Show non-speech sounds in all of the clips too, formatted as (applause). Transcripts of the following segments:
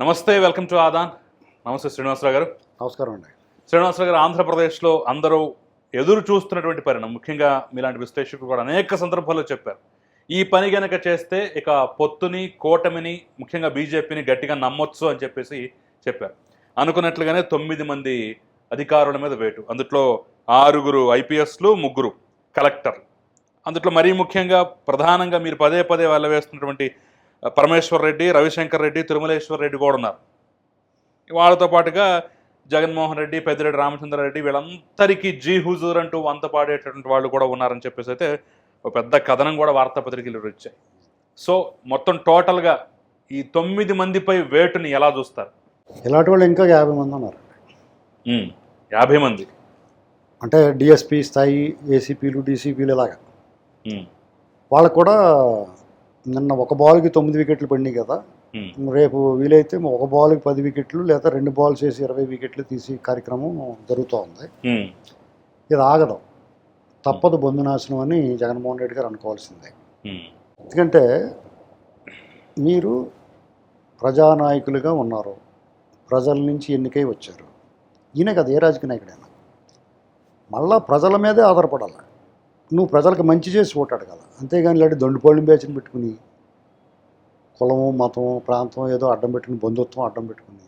నమస్తే welcome to Aadan. నమస్తే శ్రీనివాసరావు గారు. నమస్కారం అండి. శ్రీనివాసరావు గారు ఆంధ్రప్రదేశ్లో అందరూ ఎదురు చూస్తున్నటువంటి పరిణామం ముఖ్యంగా మీలాంటి విశ్లేషకులు కూడా అనేక సందర్భాల్లో చెప్పారు. ఈ పని గనక చేస్తే ఇక పొత్తుని కూటమిని ముఖ్యంగా బీజేపీని గట్టిగా నమ్మొచ్చు అని చెప్పేసి చెప్పారు. అనుకున్నట్లుగానే తొమ్మిది మంది అధికారుల మీద వేటు. అందులో ఆరుగురు ఐపీఎస్లు ముగ్గురు కలెక్టర్ అందులో మరీ ముఖ్యంగా ప్రధానంగా మీరు పదే పదే వెళ్ళవేస్తున్నటువంటి పరమేశ్వర్ రెడ్డి రవిశంకర్ రెడ్డి తిరుమలేశ్వర్ రెడ్డి కూడా ఉన్నారు. వాళ్ళతో పాటుగా జగన్మోహన్ రెడ్డి పెద్దిరెడ్డి రామచంద్రారెడ్డి వీళ్ళందరికీ జీ హుజూర్ అంటూ వంత పాడేటటువంటి వాళ్ళు కూడా ఉన్నారని చెప్పేసి అయితే ఒక పెద్ద కథనం కూడా వార్తాపత్రికలు వచ్చాయి సో మొత్తం టోటల్గా ఈ తొమ్మిది మందిపై వేటుని ఎలా చూస్తారు? ఇలాంటి వాళ్ళు ఇంకా యాభై మంది ఉన్నారు. యాభై మంది. అంటే డిఎస్పి స్థాయి ఏసీపీలు డీసీపీలు ఇలాగా. వాళ్ళకు కూడా నిన్న ఒక బాల్కి తొమ్మిది వికెట్లు పడినాయి కదా. రేపు వీలైతే ఒక బాల్కి పది వికెట్లు లేదా రెండు బాల్స్ వేసి ఇరవై వికెట్లు తీసి కార్యక్రమం జరుగుతూ ఉంది ఇది ఆగదు. తప్పదు బంధునాశనం అని జగన్మోహన్ రెడ్డి గారు అనుకోవాల్సిందే. ఎందుకంటే మీరు ప్రజానాయకులుగా ఉన్నారు. ప్రజల నుంచి ఎన్నికై వచ్చారు. ఈయన కదా ఏ రాజకీయ నాయకుడైనా. మళ్ళా ప్రజల మీదే ఆధారపడాలి. నువ్వు ప్రజలకు మంచి చేసి ఓటు అడగాల అంతేగాని ఇలాంటి దొండిపోళ్ళని బ్యాచ్ని పెట్టుకుని కులము మతం ప్రాంతం ఏదో అడ్డం పెట్టుకుని బంధుత్వం అడ్డం పెట్టుకుని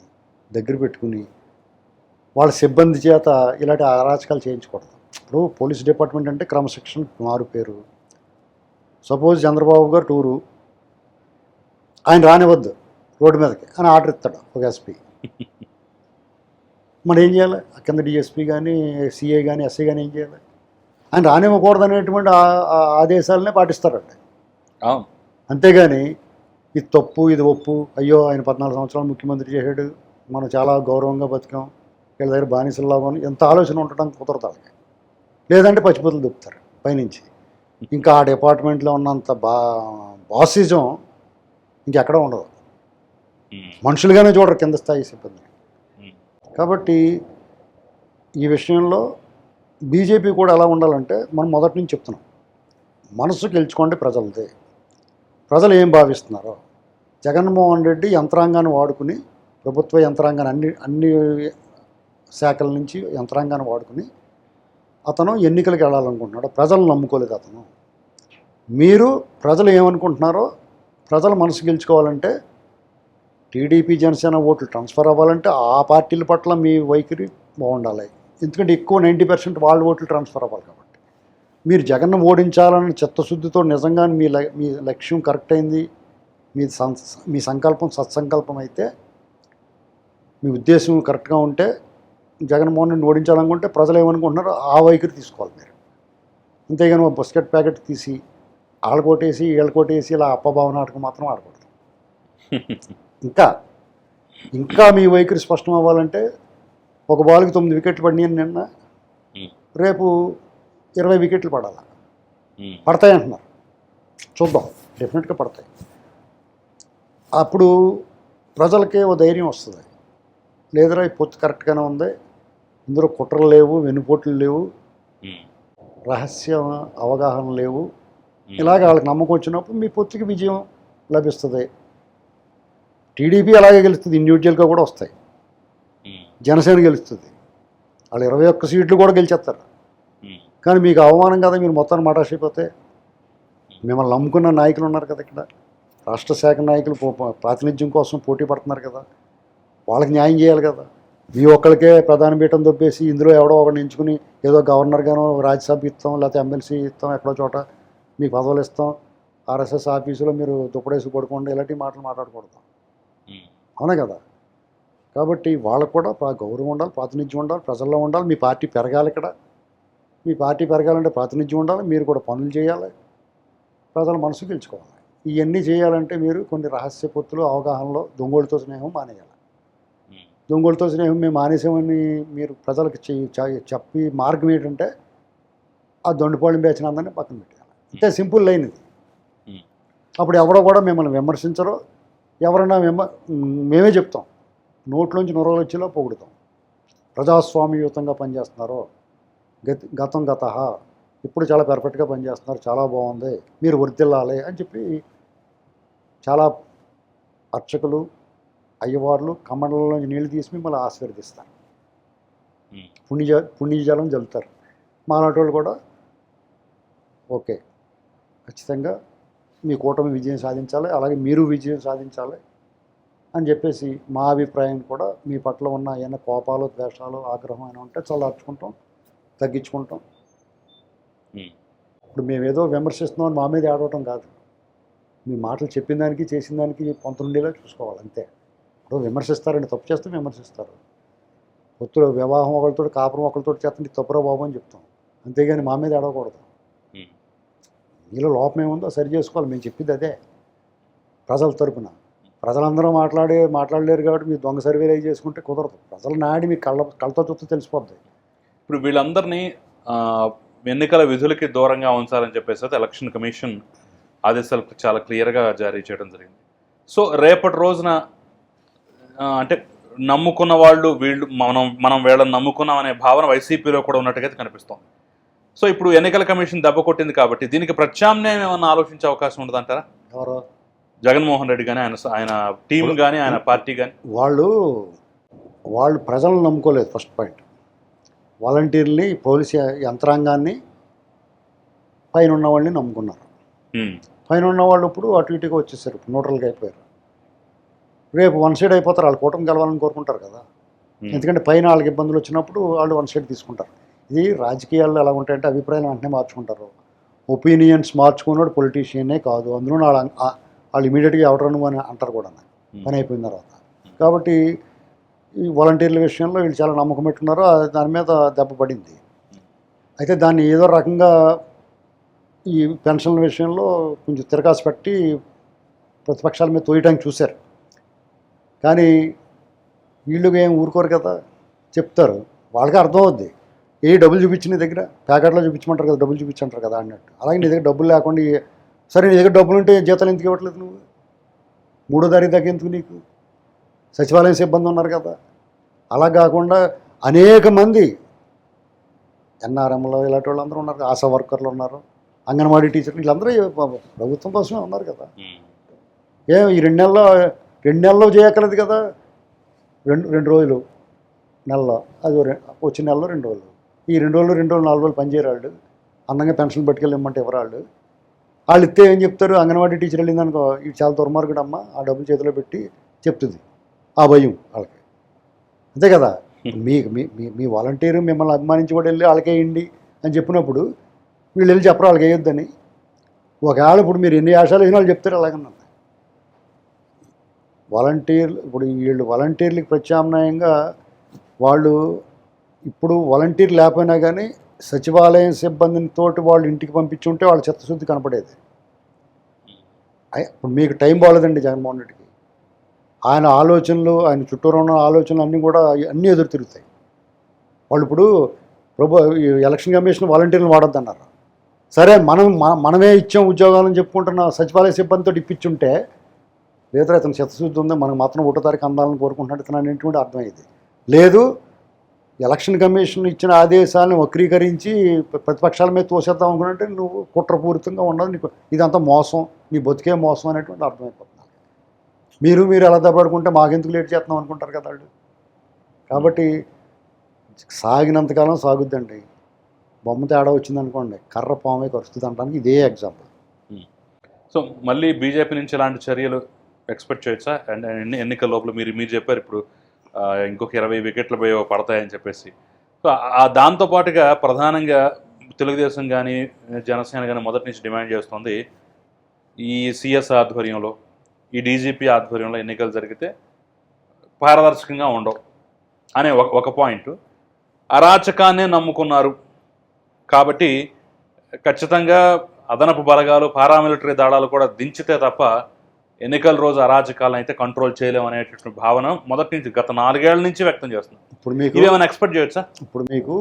దగ్గర పెట్టుకుని వాళ్ళ సిబ్బంది చేత ఇలాంటి అరాచకాలు చేయించకూడదు. ఇప్పుడు పోలీస్ డిపార్ట్మెంట్ అంటే క్రమశిక్షణ మారు పేరు. సపోజ్ చంద్రబాబు గారు టూరు ఆయన రానివద్దు రోడ్డు మీదకి అని ఆర్డర్ ఇస్తాడు ఒక ఎస్పీ. (laughs) మరి ఏం చేయాలి? ఆ కింద డిఎస్పీ కానీ సిఐ కానీ ఎస్ఐ కానీ ఏం చేయాలి? ఆయన రానివ్వకూడదు అనేటువంటి ఆ- ఆ ఆదేశాలనే పాటిస్తారండి. అంతేగాని ఇది తప్పు ఇది ఒప్పు అయ్యో ఆయన పద్నాలుగు సంవత్సరాలు ముఖ్యమంత్రి చేశాడు మనం చాలా గౌరవంగా బతికాం వీళ్ళ దగ్గర బానిసల్లాగా. ఎంత ఆలోచన ఉండటం కుదరదు వాళ్ళకి. లేదంటే పచ్చిపోతులు దొప్పుతారు పైనుంచి. ఇంకా ఆ డిపార్ట్మెంట్లో ఉన్నంత బా బాసిజం ఇంకెక్కడ ఉండదు. మనుషులుగానే చూడరు కింద స్థాయి సిబ్బంది. కాబట్టి ఈ విషయంలో బీజేపీ కూడా ఎలా ఉండాలంటే మనం మొదటి నుంచి చెప్తున్నాం. మనసు గెలుచుకోండి ప్రజలదే. ప్రజలు ఏం భావిస్తున్నారో? జగన్మోహన్ రెడ్డి యంత్రాంగాన్ని వాడుకుని ప్రభుత్వ యంత్రాంగాన్ని అన్ని అన్ని శాఖల నుంచి యంత్రాంగాన్ని వాడుకుని అతను ఎన్నికలకు వెళ్ళాలనుకుంటున్నాడు ప్రజలు నమ్ముకోలేదు అతను. మీరు ప్రజలు ఏమనుకుంటున్నారో ప్రజల మనసు గెలుచుకోవాలంటే టీడీపీ జనసేన ఓట్లు ట్రాన్స్ఫర్ అవ్వాలంటే ఆ పార్టీల పట్ల మీ వైఖరి బాగుండాలి. ఎందుకంటే ఎక్కువ నైంటీ పర్సెంట్ వాళ్ళ ఓట్లు ట్రాన్స్ఫర్ అవ్వాలి కాబట్టి. మీరు జగన్ను ఓడించాలన్న చిత్తశుద్ధితో నిజంగా మీ ల- మీ లక్ష్యం కరెక్ట్ అయింది మీ సం మీ సంకల్పం సత్సంకల్పం అయితే మీ ఉద్దేశం కరెక్ట్గా ఉంటే జగన్మోహన్ రెడ్డిని ఓడించాలనుకుంటే ప్రజలు ఏమనుకుంటున్నారో ఆ వైఖరి తీసుకోవాలి మీరు. అంతేగాని ఒక బిస్కెట్ ప్యాకెట్ తీసి వీళ్ళ కొట్టేసి ఇలా అప్పభావ నాటకం మాత్రం ఆడకూడదు. (laughs) ఇంకా ఇంకా మీ వైఖరి స్పష్టం అవ్వాలంటే ఒక బాల్కి తొమ్మిది వికెట్లు పడినాయి నిన్న. రేపు ఇరవై వికెట్లు పడాలి? పడతాయి అంటున్నారు. చూద్దాం. డెఫినెట్గా పడతాయి. అప్పుడు ప్రజలకే ఓ ధైర్యం వస్తుంది. లేదురా ఈ పొత్తు కరెక్ట్గానే ఉంది. ఇందులో కుట్రలు లేవు వెన్నుపోట్లు లేవు. రహస్య అవగాహన లేవు. ఇలాగ వాళ్ళకి నమ్మకం వచ్చినప్పుడు మీ పొత్తుకి విజయం లభిస్తుంది. టీడీపీ అలాగే గెలుస్తుంది. ఇండివిజువల్గా కూడా వస్తాయి. జనసేన గెలుస్తుంది. వాళ్ళు ఇరవై ఒక్క సీట్లు కూడా గెలిచేస్తారు. కానీ మీకు అవమానం కదా మీరు మొత్తాన్ని మాటాష్ అయిపోతే. మిమ్మల్ని నమ్ముకున్న నాయకులు ఉన్నారు కదా ఇక్కడ. రాష్ట్ర శాఖ నాయకులు ప్రాతినిధ్యం కోసం పోటీ పడుతున్నారు కదా. వాళ్ళకి న్యాయం చేయాలి కదా. మీ ఒక్కరికే ప్రధాన పీఠం దొబ్బేసి ఇందులో ఎవడో ఒకరిని ఎంచుకుని ఏదో గవర్నర్గానో రాజ్యసభ ఇస్తాం లేకపోతే ఎమ్మెల్సీ ఇస్తాం ఎక్కడో చోట మీకు పదవులు ఇస్తాం. ఆర్ఎస్ఎస్ ఆఫీసులో మీరు దుప్పడేసి పడుకోండి ఇలాంటి మాటలు మాట్లాడకూడదు. అవునా కదా? కాబట్టి వాళ్ళకు కూడా ప్రా- గౌరవం ఉండాలి ప్రాతినిధ్యం ఉండాలి ప్రజల్లో ఉండాలి మీ పార్టీ పెరగాలి ఇక్కడ. మీ పార్టీ పెరగాలంటే ప్రాతినిధ్యం ఉండాలి మీరు కూడా పనులు చేయాలి ప్రజల మనసు గెలుచుకోవాలి. ఇవన్నీ చేయాలంటే మీరు కొన్ని రహస్య పొత్తులు అవగాహనలో దొంగోళ్ళతో స్నేహం మానేయాలి. దొంగోళ్ళతో స్నేహం మేము మానేసామని మీరు ప్రజలకు చెప్పి మార్గం ఏంటంటే ఆ దొండిపోళం బ్యాచిన అందరినీ పక్కన పెట్టాలి అంతే సింపుల్ లైన్ ఇది. అప్పుడు ఎవరో కూడా మిమ్మల్ని విమర్శించరు. ఎవరైనా మేమే చెప్తాం. నోట్లోంచి నొరగలు వచ్చేలా పొగుడుతాం. ప్రజాస్వామ్యయుతంగా పనిచేస్తున్నారో గత గతం గత ఇప్పుడు చాలా పర్ఫెక్ట్గా పనిచేస్తున్నారు చాలా బాగుంది మీరు వర్తిల్లాలి అని చెప్పి చాలా అర్చకులు అయ్యవార్లు కమండలంలోంచి నీళ్ళు తీసి మిమ్మల్ని ఆశీర్వదిస్తారు. ఉమ్. పుణ్య పుణ్యజలం జల్లుతారు. మాలాంటి వాళ్ళు కూడా ఓకే. ఖచ్చితంగా మీ కూటమి విజయం సాధించాలి అలాగే మీరు విజయం సాధించాలి. అని చెప్పేసి మా అభిప్రాయం కూడా మీ పట్ల ఉన్న ఏమైనా కోపాలు ద్వేషాలు ఆగ్రహం అయినా ఉంటే చల్లార్చుకుంటాం తగ్గించుకుంటాం. ఇప్పుడు మేము ఏదో విమర్శిస్తున్నామని మా మీద ఆడవటం కాదు. మీ మాటలు చెప్పిన దానికి చేసిన దానికి పొంత ఉండేలా చూసుకోవాలి అంతే. ఇప్పుడు విమర్శిస్తారండి తప్పు చేస్తే విమర్శిస్తారు. పొత్తులు వివాహం ఒకరితో కాపురం ఒకరితో చేస్తుంటే తప్పురా బాబు అని చెప్తాం. అంతేగాని మా మీద ఆడకూడదు. మీలో లోపం ఏముందో సరి చేసుకోవాలి మేము చెప్పింది అదే. ప్రజల తరపున. ప్రజలందరూ మాట్లాడే మాట్లాడలేరు కాబట్టి మీరు దొంగ సర్వేలు చేసుకుంటే కుదరదు. ప్రజల నాడి మీ కళ్ళ కళ్ళతో చూస్తే తెలిసిపోద్ది. ఇప్పుడు వీళ్ళందరినీ ఎన్నికల విధులకి దూరంగా ఉంచాలని చెప్పేసి అయితే ఎలక్షన్ కమిషన్ ఆదేశాలు చాలా క్లియర్గా జారీ చేయడం జరిగింది. సో రేపటి రోజున అంటే నమ్ముకున్న వాళ్ళు వీళ్ళు మనం మనం వీళ్ళని నమ్ముకున్నాం అనే భావన వైసీపీలో కూడా ఉన్నట్టుగా అయితే కనిపిస్తోంది. సో ఇప్పుడు ఎన్నికల కమిషన్ దెబ్బ కొట్టింది కాబట్టి దీనికి ప్రత్యామ్నాయం ఏమన్నా ఆలోచించే అవకాశం ఉండదంటారా? ఎవరో? జగన్మోహన్ రెడ్డి కానీ ఆయన ఆయన టీం కానీ ఆయన పార్టీ కానీ వాళ్ళు వాళ్ళు ప్రజలను నమ్ముకోలేదు ఫస్ట్ పాయింట్. వాలంటీర్ని పోలీస్ యంత్రాంగాన్ని పైన ఉన్న వాళ్ళని నమ్ముకున్నారు. పైన ఉన్న వాళ్ళు ఇప్పుడు అటు ఇటుగా వచ్చేసారు న్యూట్రల్గా అయిపోయారు. రేపు వన్ సైడ్ అయిపోతారు వాళ్ళు కూటమి గెలవాలని కోరుకుంటారు కదా. ఎందుకంటే పైన వాళ్ళకి ఇబ్బందులు వచ్చినప్పుడు వాళ్ళు వన్ సైడ్ తీసుకుంటారు. ఇది రాజకీయాల్లో ఎలా ఉంటాయంటే అభిప్రాయాలు వెంటనే మార్చుకుంటారు. ఒపీనియన్స్ మార్చుకున్నాడు పొలిటీషియనే కాదు. అందులో వాళ్ళు ఇమీడియట్గా ఎవడను అని అంటారు కూడా పని అయిపోయిన తర్వాత. కాబట్టి ఈ వాలంటీర్ల విషయంలో వీళ్ళు చాలా నమ్మకం పెట్టుకున్నారు. ఆ దాని మీద దెబ్బ పడింది. అయితే దాన్ని ఏదో రకంగా ఈ పెన్షన్ల విషయంలో కొంచెం తిరగాసు పెట్టి ప్రతిపక్షాల మీద తోయడానికి చూశారు. కానీ వీళ్ళు ఏం ఊరుకోరు కదా చెప్తారు. వాళ్ళకి అర్థం అవుద్ది ఏ డబ్బులు చూపించి నీ దగ్గర? ప్యాకెట్లో చూపించమంటారు కదా డబ్బులు చూపించంటారు కదా అన్నట్టు. అలాగే నీ దగ్గర డబ్బులు లేకుండా సరే నీ దగ్గర డబ్బులు ఉంటే జీతాలు ఎందుకు ఇవ్వట్లేదు నువ్వు? మూడో తారీఖు దాకా ఎందుకు నీకు? సచివాలయం సిబ్బంది ఉన్నారు కదా. అలా కాకుండా అనేక మంది ఎన్ఆర్ఎంలో ఇలాంటి వాళ్ళు అందరూ ఉన్నారు ఆశా వర్కర్లు ఉన్నారు అంగన్వాడీ టీచర్లు వీళ్ళందరూ ప్రభుత్వం కోసమే ఉన్నారు కదా. ఏ ఈ రెండు నెలల్లో రెండు నెలల్లో చేయక్కర్లేదు కదా. రెండు రెండు రోజులు నెలలో అది వచ్చిన నెలలో రెండు రోజులు. ఈ రెండు రోజులు రెండు రోజులు నాలుగు రోజులు పనిచేయరు వాళ్ళు అందంగా పెన్షన్ పట్టుకెళ్ళి ఇమ్మంటే ఎవరు వాళ్ళు ఇస్తే ఏం చెప్తారు? అంగన్వాడీ టీచర్ వెళ్ళింది అనుకో ఇది చాలా దుర్మార్గుడు అమ్మ ఆ డబ్బులు చేతిలో పెట్టి చెప్తుంది. ఆ భయం వాళ్ళకి. అంతే కదా? మీ మీ మీ- మీ వాలంటీర్ మిమ్మల్ని అభిమానించి కూడా వెళ్ళి వాళ్ళకేయండి అని చెప్పినప్పుడు వీళ్ళు వెళ్ళి చెప్పరు వాళ్ళకి వేయొద్దని. ఒకవేళ ఇప్పుడు మీరు ఎన్ని ఆశాలు వేసిన వాళ్ళు చెప్తారు అలాగన్నా వాలంటీర్లు ఇప్పుడు వీళ్ళు వాలంటీర్లకు ప్రత్యామ్నాయంగా వాళ్ళు ఇప్పుడు వాలంటీర్ లేకపోయినా కానీ సచివాలయం సిబ్బందిని తోటి వాళ్ళు ఇంటికి పంపించుంటే వాళ్ళ చిత్తశుద్ధి కనపడేది. ఇప్పుడు మీకు టైం బాగలేదండి జగన్మోహన్ రెడ్డికి. ఆయన ఆలోచనలు ఆయన చుట్టూరు ఉన్న ఆలోచనలు అన్నీ కూడా అన్నీ ఎదురు తిరుగుతాయి. వాళ్ళు ఇప్పుడు ప్రభు ఎలక్షన్ కమిషన్ వాలంటీర్లు వాడొద్దన్నారు. సరే మనం మనమే ఇచ్చాం ఉద్యోగాలని చెప్పుకుంటున్న సచివాలయ సిబ్బందితో ఇప్పించుంటే లేదా ఇతను చిత్తశుద్ధి ఉంది మనకు మాత్రం ఒకటో తారీఖు అందాలని కోరుకుంటున్నాడు ఇతను అనేటువంటి అర్థమైంది లేదు ఎలక్షన్ కమిషన్ ఇచ్చిన ఆదేశాలను వక్రీకరించి ప్రతిపక్షాల మీద తోసేద్దాం అనుకుంటే నువ్వు కుట్రపూరితంగా ఉండదు నీకు ఇదంతా మోసం నీ బతికే మోసం అనేటువంటి అర్థమైపోతుంది. మీరు మీరు ఎలా దెబ్బడుకుంటే మాకెందుకు లేట్ చేస్తున్నాం అనుకుంటారు కదా వాళ్ళు. కాబట్టి సాగినంతకాలం సాగుద్దండి. బొమ్మ తేడా వచ్చిందనుకోండి కర్ర పామే కరుస్తుంది అనడానికి ఇదే ఎగ్జాంపుల్. సో మళ్ళీ బీజేపీ నుంచి ఇలాంటి చర్యలు ఎక్స్పెక్ట్ చేయొచ్చా? అండ్ ఎన్నికల లోపల మీరు మీరు చెప్పారు ఇప్పుడు ఇంకొక ఇరవై వికెట్లు పోయి పడతాయని చెప్పేసి. సో ఆ దాంతో పాటుగా ప్రధానంగా తెలుగుదేశం కానీ జనసేన కానీ మొదటి నుంచి డిమాండ్ చేస్తుంది ఈ సిఎస్ ఆధ్వర్యంలో ఈ డీజీపీ ఆధ్వర్యంలో ఎన్నికలు జరిగితే పారదర్శకంగా ఉండవు అనే ఒక ఒక పాయింట్. అరాచకాన్నే నమ్ముకున్నారు. కాబట్టి ఖచ్చితంగా అదనపు బలగాలు పారామిలిటరీ దాడాలు కూడా దించితే తప్ప ఎన్నికల రోజు అరాచకాలను అయితే కంట్రోల్ చేయలేము అనేటటువంటి భావన మొదటి నుంచి గత నాలుగేళ్ళ నుంచి వ్యక్తం చేస్తున్నాం. ఇప్పుడు మీకు ఇదేమైనా ఎక్స్పెక్ట్ చేయొచ్చా? ఇప్పుడు మీకు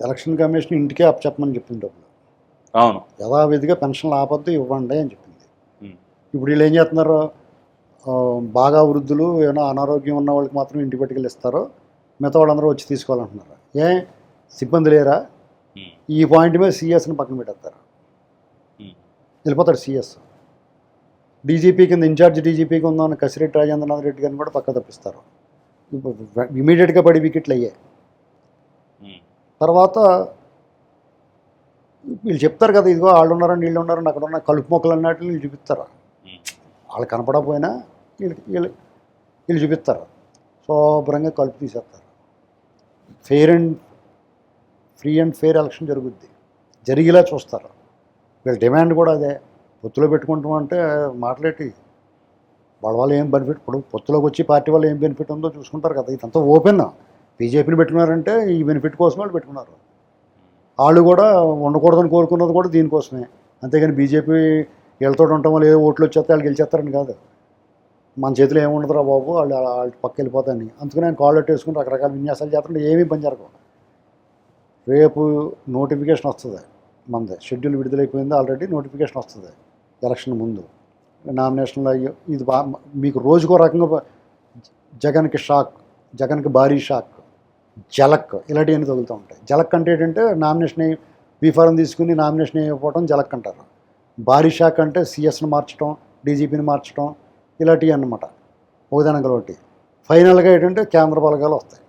ఎలక్షన్ కమిషన్ ఇంటికే అప్పచెప్పమని చెప్పింది డబ్బులు. అవును. యథావిధిగా పెన్షన్లు ఆపద్దు ఇవ్వండి అని చెప్పింది. ఇప్పుడు వీళ్ళు ఏం చేస్తున్నారు? బాగా వృద్ధులు ఏమైనా అనారోగ్యం ఉన్న వాళ్ళకి మాత్రం ఇంటి పట్టుకెళ్ళి ఇస్తారు. మిగతా వాళ్ళందరూ వచ్చి తీసుకోవాలంటున్నారు. ఏ? సిబ్బంది లేరా. ఈ పాయింట్ మీద సిఎస్ని పక్కన పెట్టేస్తారు. వెళ్ళిపోతాడు సిఎస్. డీజీపీ కింద ఇన్ఛార్జ్ డీజీపీకి ఉందని కసిరెడ్డి రాజేంద్రనాథ్ రెడ్డి గారిని కూడా పక్క తప్పిస్తారు. ఇమీడియట్గా పడి వికెట్లు అయ్యాయి. తర్వాత వీళ్ళు చెప్తారు కదా ఇదిగో వాళ్ళు ఉన్నారని వీళ్ళు ఉన్నారని అక్కడ ఉన్న కలుపు మొక్కలు అన్నట్లు వీళ్ళు చూపిస్తారు. వాళ్ళు కనపడకపోయినా వీళ్ళు వీళ్ళు వీళ్ళు చూపిస్తారు. శుభ్రంగా కలుపు తీసేస్తారు. Fair and free and fair election జరుగుద్ది. జరిగేలా చూస్తారు. వీళ్ళ డిమాండ్ కూడా అదే. పొత్తులో పెట్టుకుంటాం అంటే మాట్లాడి వాళ్ళ వాళ్ళు ఏం బెనిఫిట్ ఇప్పుడు పొత్తులోకి వచ్చి పార్టీ వాళ్ళు ఏం బెనిఫిట్ ఉందో చూసుకుంటారు కదా. ఇదంతా ఓపెన్. బీజేపీని పెట్టుకున్నారంటే ఈ బెనిఫిట్ కోసమే వాళ్ళు పెట్టుకున్నారు. వాళ్ళు కూడా ఉండకూడదని కోరుకున్నది కూడా దీనికోసమే. అంతేగాని బీజేపీ వీళ్ళతో ఉండటం వల్ల ఏదో ఓట్లు వచ్చేస్తే వాళ్ళు గెలిచేస్తారని కాదు. మన చేతిలో ఏముండదురా బాబు వాళ్ళు వాళ్ళ పక్క వెళ్ళిపోతాయని అందుకని నేను కాల్ వేసుకుని రకరకాల విన్యాసాలు చేస్తుంటే ఏమీ పని జరగవు. రేపు నోటిఫికేషన్ వస్తుంది. మనది షెడ్యూల్ విడుదలైపోయింది ఆల్రెడీ నోటిఫికేషన్ వస్తుంది. ఎలక్షన్ ముందు. నామినేషన్లో అయ్యో ఇది బా మీకు రోజుకో రకంగా జగన్కి షాక్ జగన్కి భారీ షాక్ జలక్ ఇలాంటివన్నీ తగులుతూ ఉంటాయి. జలక్ అంటే ఏంటంటే నామినేషన్ అయ్యి బీఫారం తీసుకుని నామినేషన్ అయిపోవడం జలక్ అంటారు. భారీ షాక్ అంటే సిఎస్ని మార్చడం డీజీపీని మార్చడం ఇలాంటివి అన్నమాట. ఒకదానికి ఒకటి ఫైనల్గా ఏంటంటే కేంద్ర బలగాలు వస్తాయి.